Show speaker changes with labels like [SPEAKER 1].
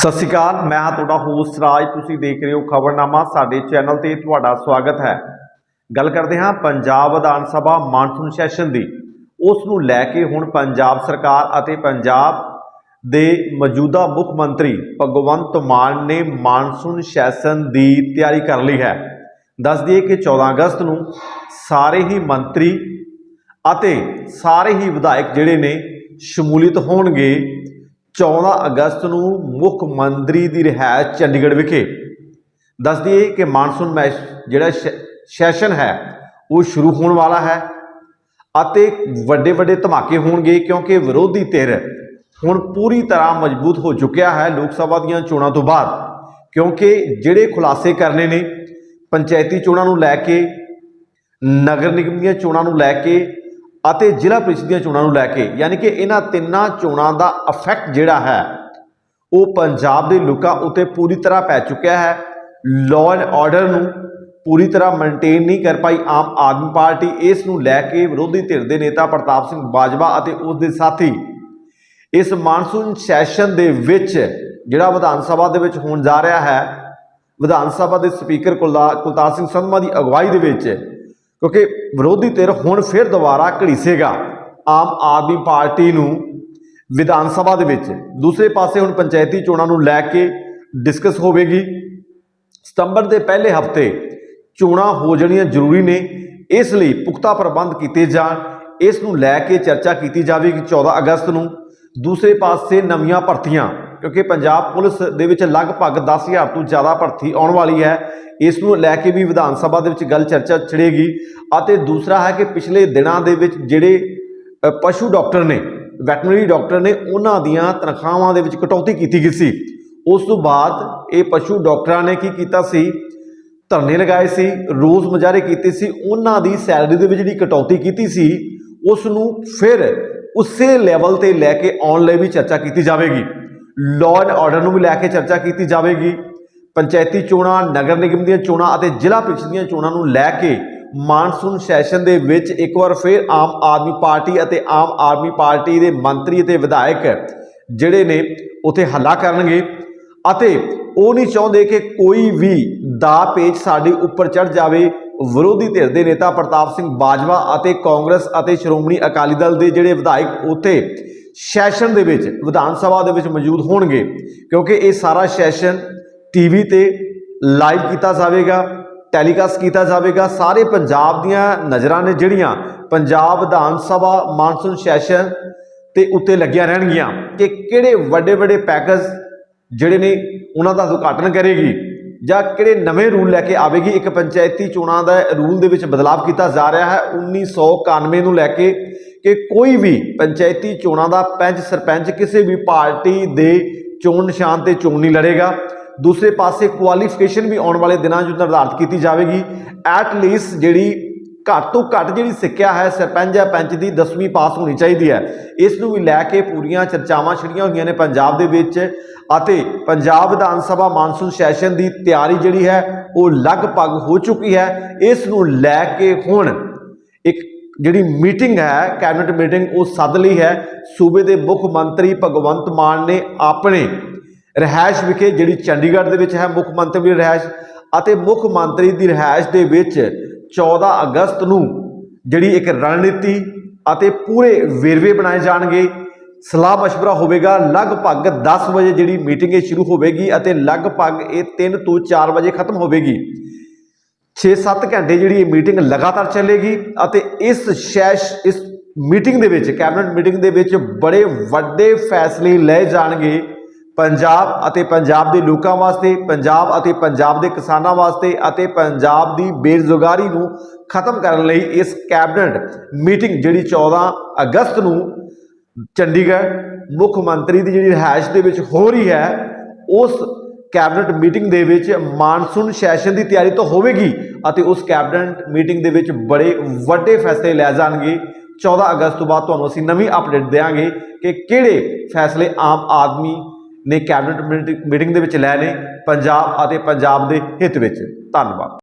[SPEAKER 1] ਸਤਿ ਸ਼੍ਰੀ ਅਕਾਲ, ਮੈਂ ਹਾਂ ਤੁਹਾਡਾ ਹੋਸਟ ਰਾਜ, ਤੁਸੀਂ ਦੇਖ ਰਹੇ ਹੋ ਖਬਰਨਾਮਾ, ਸਾਡੇ ਚੈਨਲ ਤੇ ਤੁਹਾਡਾ ਸਵਾਗਤ ਹੈ। ਗੱਲ ਕਰਦੇ ਹਾਂ ਪੰਜਾਬ ਵਿਧਾਨ ਸਭਾ ਮਾਨਸੂਨ ਸੈਸ਼ਨ ਦੀ। ਉਸ ਨੂੰ ਲੈ ਕੇ ਹੁਣ ਪੰਜਾਬ ਸਰਕਾਰ ਅਤੇ ਪੰਜਾਬ ਦੇ ਮੌਜੂਦਾ ਮੁੱਖ ਮੰਤਰੀ ਭਗਵੰਤ ਮਾਨ ਨੇ ਮਾਨਸੂਨ ਸੈਸ਼ਨ ਦੀ ਤਿਆਰੀ ਕਰ ਲਈ ਹੈ। ਦੱਸ ਦਈਏ ਕਿ 14 ਅਗਸਤ ਨੂੰ ਸਾਰੇ ਹੀ ਮੰਤਰੀ ਅਤੇ ਸਾਰੇ ਹੀ ਵਿਧਾਇਕ ਜਿਹੜੇ ਨੇ ਸ਼ਮੂਲੀਅਤ ਹੋਣਗੇ। 14 ਅਗਸਤ ਨੂੰ ਮੁੱਖ ਮੰਤਰੀ ਦੀ ਰਿਹਾਇਸ਼ ਚੰਡੀਗੜ੍ਹ ਵਿਖੇ। ਦੱਸ ਦਈਏ ਕਿ ਮਾਨਸੂਨ ਮੈਚ ਜਿਹੜਾ ਸੈ- ਸੈਸ਼ਨ ਹੈ, ਉਹ ਸ਼ੁਰੂ ਹੋਣ ਵਾਲਾ ਹੈ ਅਤੇ ਵੱਡੇ ਵੱਡੇ ਧਮਾਕੇ ਹੋਣਗੇ ਕਿਉਂਕਿ ਵਿਰੋਧੀ ਧਿਰ ਹੁਣ ਪੂਰੀ ਤਰ੍ਹਾਂ ਮਜ਼ਬੂਤ ਹੋ ਚੁੱਕਿਆ ਹੈ ਲੋਕ ਸਭਾ ਦੀਆਂ ਚੋਣਾਂ ਤੋਂ ਬਾਅਦ। ਕਿਉਂਕਿ ਜਿਹੜੇ ਖੁਲਾਸੇ ਕਰਨੇ ਨੇ, ਪੰਚਾਇਤੀ ਚੋਣਾਂ ਨੂੰ ਲੈ ਕੇ, ਨਗਰ ਨਿਗਮ ਦੀਆਂ ਚੋਣਾਂ ਨੂੰ ਲੈ ਕੇ ਅਤੇ ਜ਼ਿਲ੍ਹਾ ਪ੍ਰੀਸ਼ਦ ਦੀਆਂ ਚੋਣਾਂ ਨੂੰ ਲੈ ਕੇ, ਯਾਨੀ ਕਿ ਇਹਨਾਂ ਤਿੰਨਾਂ ਚੋਣਾਂ ਦਾ ਇਫੈਕਟ ਜਿਹੜਾ ਹੈ, ਉਹ ਪੰਜਾਬ ਦੇ ਲੋਕਾਂ ਉੱਤੇ ਪੂਰੀ ਤਰ੍ਹਾਂ ਪੈ ਚੁੱਕਿਆ ਹੈ। ਲਾਅ ਐਂਡ ਆਰਡਰ ਨੂੰ ਪੂਰੀ ਤਰ੍ਹਾਂ ਮੇਨਟੇਨ ਨਹੀਂ ਕਰ ਪਾਈ ਆਮ ਆਦਮੀ ਪਾਰਟੀ। ਇਸ ਨੂੰ ਲੈ ਕੇ ਵਿਰੋਧੀ ਧਿਰ ਦੇ ਨੇਤਾ ਪ੍ਰਤਾਪ ਸਿੰਘ ਬਾਜਵਾ ਅਤੇ ਉਸ ਦੇ ਸਾਥੀ ਇਸ ਮਾਨਸੂਨ ਸੈਸ਼ਨ ਦੇ ਵਿੱਚ ਜਿਹੜਾ ਵਿਧਾਨ ਸਭਾ ਦੇ ਵਿੱਚ ਹੋਣ ਜਾ ਰਿਹਾ ਹੈ, ਵਿਧਾਨ ਸਭਾ ਦੇ ਸਪੀਕਰ ਕੁਲਦਾ- ਕੁਲਤਾਰ ਸਿੰਘ ਸੰਧਮਾ ਦੀ ਅਗਵਾਈ ਦੇ ਵਿੱਚ ਕਿਉਂਕਿ ਵਿਰੋਧੀ ਧਿਰ ਹੁਣ ਫਿਰ ਦੁਬਾਰਾ ਘੜੀਸੇਗਾ। ਆਮ ਆਦਮੀ ਪਾਰਟੀ ਨੂੰ ਵਿਧਾਨ ਸਭਾ ਦੇ ਵਿੱਚ ਦੂਸਰੇ ਪਾਸੇ ਹੁਣ ਪੰਚਾਇਤੀ ਚੋਣਾਂ ਨੂੰ ਲੈ ਕੇ ਡਿਸਕਸ ਹੋਵੇਗੀ। ਸਤੰਬਰ ਦੇ ਪਹਿਲੇ ਹਫ਼ਤੇ ਚੋਣਾਂ ਹੋ ਜਾਣੀਆਂ ਜ਼ਰੂਰੀ ਨੇ। ਇਸ ਲਈ ਪੁਖਤਾ ਪ੍ਰਬੰਧ ਕੀਤੇ ਜਾਣ। ਇਸ ਨੂੰ ਲੈ ਕੇ ਚਰਚਾ ਕੀਤੀ ਜਾਵੇਗੀ 14 ਅਗਸਤ ਨੂੰ। ਦੂਸਰੇ ਪਾਸੇ ਨਵੀਆਂ ਭਰਤੀਆਂ ਕਿਉਂਕਿ ਪੰਜਾਬ ਪੁਲਿਸ ਦੇ ਵਿੱਚ ਲਗਭਗ 10000 ਤੋਂ ਜ਼ਿਆਦਾ ਭਰਤੀ ਆਉਣ ਵਾਲੀ ਹੈ। ਇਸ ਨੂੰ ਲੈ ਕੇ ਵੀ ਵਿਧਾਨ ਸਭਾ ਦੇ ਵਿੱਚ ਗੱਲ ਚਰਚਾ ਛਿੜੇਗੀ ਅਤੇ ਦੂਸਰਾ ਹੈ ਕਿ ਪਿਛਲੇ ਦਿਨਾਂ ਦੇ ਵਿੱਚ ਜਿਹੜੇ ਪਸ਼ੂ ਡਾਕਟਰ ਨੇ, ਵੈਟਰਨਰੀ ਡਾਕਟਰ ਨੇ, ਉਹਨਾਂ ਦੀਆਂ ਤਨਖਾਹਾਂ ਦੇ ਵਿੱਚ ਕਟੌਤੀ ਕੀਤੀ ਗਈ ਸੀ। ਉਸ ਤੋਂ ਬਾਅਦ ਇਹ ਪਸ਼ੂ ਡਾਕਟਰਾਂ ਨੇ ਕੀ ਕੀਤਾ ਸੀ? ਧਰਨੇ ਲਗਾਏ ਸੀ ਰੋਜ਼ ਮੁਜ਼ਾਹਰੇ ਕੀਤੇ ਸੀ, ਉਹਨਾਂ ਦੀ ਸੈਲਰੀ ਦੇ ਵਿੱਚ ਜਿਹੜੀ ਕਟੌਤੀ ਕੀਤੀ ਸੀ, ਉਸ ਨੂੰ ਫਿਰ ਉਸੇ ਲੈਵਲ ਤੇ ਲੈ ਕੇ ਆਉਣ ਲਈ ਵੀ ਚਰਚਾ ਕੀਤੀ ਜਾਵੇਗੀ। ਲਾਅ ਐਂਡ ਆਰਡਰ ਨੂੰ ਵੀ ਲੈ ਕੇ ਚਰਚਾ ਕੀਤੀ ਜਾਵੇਗੀ। ਪੰਚਾਇਤੀ ਚੋਣਾਂ, ਨਗਰ ਨਿਗਮ ਦੀਆਂ ਚੋਣਾਂ ਅਤੇ ਜ਼ਿਲ੍ਹਾ ਪ੍ਰੀਸ਼ਦ ਦੀਆਂ ਚੋਣਾਂ ਨੂੰ ਲੈ ਕੇ ਮਾਨਸੂਨ ਸੈਸ਼ਨ ਦੇ ਵਿੱਚ ਇੱਕ ਵਾਰ ਫਿਰ ਆਮ ਆਦਮੀ ਪਾਰਟੀ ਅਤੇ ਆਮ ਆਦਮੀ ਪਾਰਟੀ ਦੇ ਮੰਤਰੀ ਅਤੇ ਵਿਧਾਇਕ ਜਿਹੜੇ ਨੇ ਉਥੇ ਹੱਲਾ ਕਰਨਗੇ ਅਤੇ ਉਹ ਨਹੀਂ ਚਾਹੁੰਦੇ ਕਿ ਕੋਈ ਵੀ ਦਾ ਪੇਚ ਸਾਡੇ ਉੱਪਰ ਚੜ ਜਾਵੇ। ਵਿਰੋਧੀ ਧਿਰ ਦੇ ਨੇਤਾ ਪ੍ਰਤਾਪ ਸਿੰਘ ਬਾਜਵਾ ਅਤੇ ਕਾਂਗਰਸ ਅਤੇ ਸ਼੍ਰੋਮਣੀ ਅਕਾਲੀ ਦਲ ਦੇ ਜਿਹੜੇ ਵਿਧਾਇਕ ਉਥੇ ਸੈਸ਼ਨ ਦੇ ਵਿੱਚ, ਵਿਧਾਨ ਸਭਾ ਦੇ ਵਿੱਚ ਮੌਜੂਦ ਹੋਣਗੇ, ਕਿਉਂਕਿ ਇਹ ਸਾਰਾ ਸੈਸ਼ਨ ਟੀਵੀ ਤੇ ਲਾਈਵ ਕੀਤਾ ਜਾਵੇਗਾ ਟੈਲੀਕਾਸਟ ਕੀਤਾ ਜਾਵੇਗਾ, ਸਾਰੇ ਪੰਜਾਬ ਦੀਆਂ ਨਜ਼ਰਾਂ ਨੇ ਜਿਹੜੀਆਂ ਪੰਜਾਬ ਵਿਧਾਨ ਸਭਾ ਮਾਨਸੂਨ ਸੈਸ਼ਨ ਤੇ ਉੱਤੇ ਲੱਗੀਆਂ ਰਹਿਣਗੀਆਂ ਕਿ ਕਿਹੜੇ ਵੱਡੇ ਵੱਡੇ ਪੈਕੇਜ ਜਿਹੜੇ ਨੇ ਉਹਨਾਂ ਦਾ ਉਦਘਾਟਨ ਕਰੇਗੀ ਜਾਂ ਕਿਹੜੇ ਨਵੇਂ ਰੂਲ ਲੈ ਕੇ ਆਵੇਗੀ। ਇੱਕ ਪੰਚਾਇਤੀ ਚੋਣਾਂ ਦਾ ਰੂਲ ਦੇ ਵਿੱਚ ਬਦਲਾਅ ਕੀਤਾ ਜਾ ਰਿਹਾ ਹੈ। 1991 ਨੂੰ ਲੈ ਕੇ ਕਿ ਕੋਈ ਵੀ ਪੰਚਾਇਤੀ ਚੋਣਾਂ ਦਾ ਪੰਚ ਸਰਪੰਚ ਕਿਸੇ ਵੀ ਪਾਰਟੀ ਦੇ ਚੋਣ ਨਿਸ਼ਾਨ ਤੇ ਚੋਣ ਨਹੀਂ ਲੜੇਗਾ। ਦੂਸਰੇ ਪਾਸੇ ਕੁਆਲੀਫਿਕੇਸ਼ਨ ਵੀ ਆਉਣ ਵਾਲੇ ਦਿਨਾਂ 'ਚ ਨਿਰਧਾਰਿਤ ਕੀਤੀ ਜਾਵੇਗੀ। ਐਟ ਲੀਸਟ ਜਿਹੜੀ ਘੱਟ ਤੋਂ ਘੱਟ ਜਿਹੜੀ ਸਿੱਖਿਆ ਹੈ, ਸਰਪੰਚ ਜਾਂ ਪੰਚ ਦੀ 10ਵੀਂ ਪਾਸ ਹੋਣੀ ਚਾਹੀਦੀ ਹੈ। ਇਸ ਨੂੰ ਵੀ ਲੈ ਕੇ ਪੂਰੀਆਂ ਚਰਚਾਵਾਂ ਛਿੜੀਆਂ ਹੋਈਆਂ ਨੇ ਪੰਜਾਬ ਦੇ ਵਿੱਚ ਅਤੇ ਪੰਜਾਬ ਵਿਧਾਨ ਸਭਾ ਮਾਨਸੂਨ ਸੈਸ਼ਨ ਦੀ ਤਿਆਰੀ ਜਿਹੜੀ ਹੈ, ਉਹ ਲਗਭਗ ਹੋ ਚੁੱਕੀ ਹੈ। ਇਸ ਨੂੰ ਲੈ ਕੇ ਹੁਣ ਇੱਕ ਜਿਹੜੀ ਮੀਟਿੰਗ ਹੈ ਕੈਬਨਿਟ ਮੀਟਿੰਗ ਉਹ ਸੱਦ ਲਈ ਹੈ ਸੂਬੇ ਦੇ ਮੁੱਖ ਮੰਤਰੀ ਭਗਵੰਤ ਮਾਨ ਨੇ ਆਪਣੇ ਰਿਹਾਇਸ਼ ਵਿਖੇ ਜਿਹੜੀ ਚੰਡੀਗੜ੍ਹ ਦੇ ਵਿੱਚ ਹੈ ਮੁੱਖ ਮੰਤਰੀ ਦੀ ਰਿਹਾਇਸ਼ ਅਤੇ ਮੁੱਖ ਮੰਤਰੀ ਦੀ ਰਿਹਾਇਸ਼ ਦੇ ਵਿੱਚ 14 ਅਗਸਤ ਨੂੰ ਜਿਹੜੀ ਇੱਕ ਰਣਨੀਤੀ ਅਤੇ ਪੂਰੇ ਵੇਰਵੇ ਬਣਾਏ ਜਾਣਗੇ ਸਲਾਹ مشورہ ਹੋਵੇਗਾ ਲਗਭਗ 10 ਵਜੇ ਜਿਹੜੀ ਮੀਟਿੰਗ ਇਹ ਸ਼ੁਰੂ ਹੋਵੇਗੀ ਅਤੇ ਲਗਭਗ ਇਹ 3 ਤੋਂ 4 ਵਜੇ ਖਤਮ ਹੋਵੇਗੀ 6-7 ਘੰਟੇ ਜਿਹੜੀ ਇਹ ਮੀਟਿੰਗ ਲਗਾਤਾਰ ਚੱਲੇਗੀ ਅਤੇ ਇਸ ਸੈਸ਼, ਇਸ ਮੀਟਿੰਗ ਦੇ ਵਿੱਚ, ਕੈਬਨਿਟ ਮੀਟਿੰਗ ਦੇ ਵਿੱਚ ਬੜੇ ਵੱਡੇ ਫੈਸਲੇ ਲਏ ਜਾਣਗੇ ਪੰਜਾਬ ਅਤੇ ਪੰਜਾਬ ਦੇ ਲੋਕਾਂ ਵਾਸਤੇ, ਪੰਜਾਬ ਅਤੇ ਪੰਜਾਬ ਦੇ ਕਿਸਾਨਾਂ ਵਾਸਤੇ ਅਤੇ ਪੰਜਾਬ ਦੀ ਬੇਰੁਜ਼ਗਾਰੀ ਨੂੰ ਖਤਮ ਕਰਨ ਲਈ ਇਸ ਕੈਬਨਿਟ ਮੀਟਿੰਗ ਜਿਹੜੀ 14 ਅਗਸਤ ਨੂੰ ਚੰਡੀਗੜ੍ਹ ਮੁੱਖ ਮੰਤਰੀ ਦੀ ਜਿਹੜੀ ਰਿਹਾਇਸ਼ ਦੇ ਵਿੱਚ ਹੋ ਰਹੀ ਹੈ, ਉਸ ਕੈਬਨਿਟ ਮੀਟਿੰਗ ਦੇ ਵਿੱਚ ਮਾਨਸੂਨ ਸੈਸ਼ਨ ਦੀ ਤਿਆਰੀ ਤਾਂ ਹੋਵੇਗੀ ਅਤੇ ਉਸ ਕੈਬਨਿਟ ਮੀਟਿੰਗ ਦੇ ਵਿੱਚ ਬੜੇ ਵੱਡੇ ਫੈਸਲੇ ਲੈ ਜਾਣਗੇ। 14 ਅਗਸਤ ਤੋਂ ਬਾਅਦ ਤੁਹਾਨੂੰ ਅਸੀਂ ਨਵੀਂ ਅਪਡੇਟ ਦੇਵਾਂਗੇ ਕਿ ਕਿਹੜੇ ਫੈਸਲੇ ਆਮ ਆਦਮੀ ਨੇ ਕੈਬਨਿਟ ਮੀਟਿੰਗ ਦੇ ਵਿੱਚ ਲੈ ਨੇ ਪੰਜਾਬ ਅਤੇ ਪੰਜਾਬ ਦੇ ਹਿੱਤ ਵਿੱਚ। ਧੰਨਵਾਦ।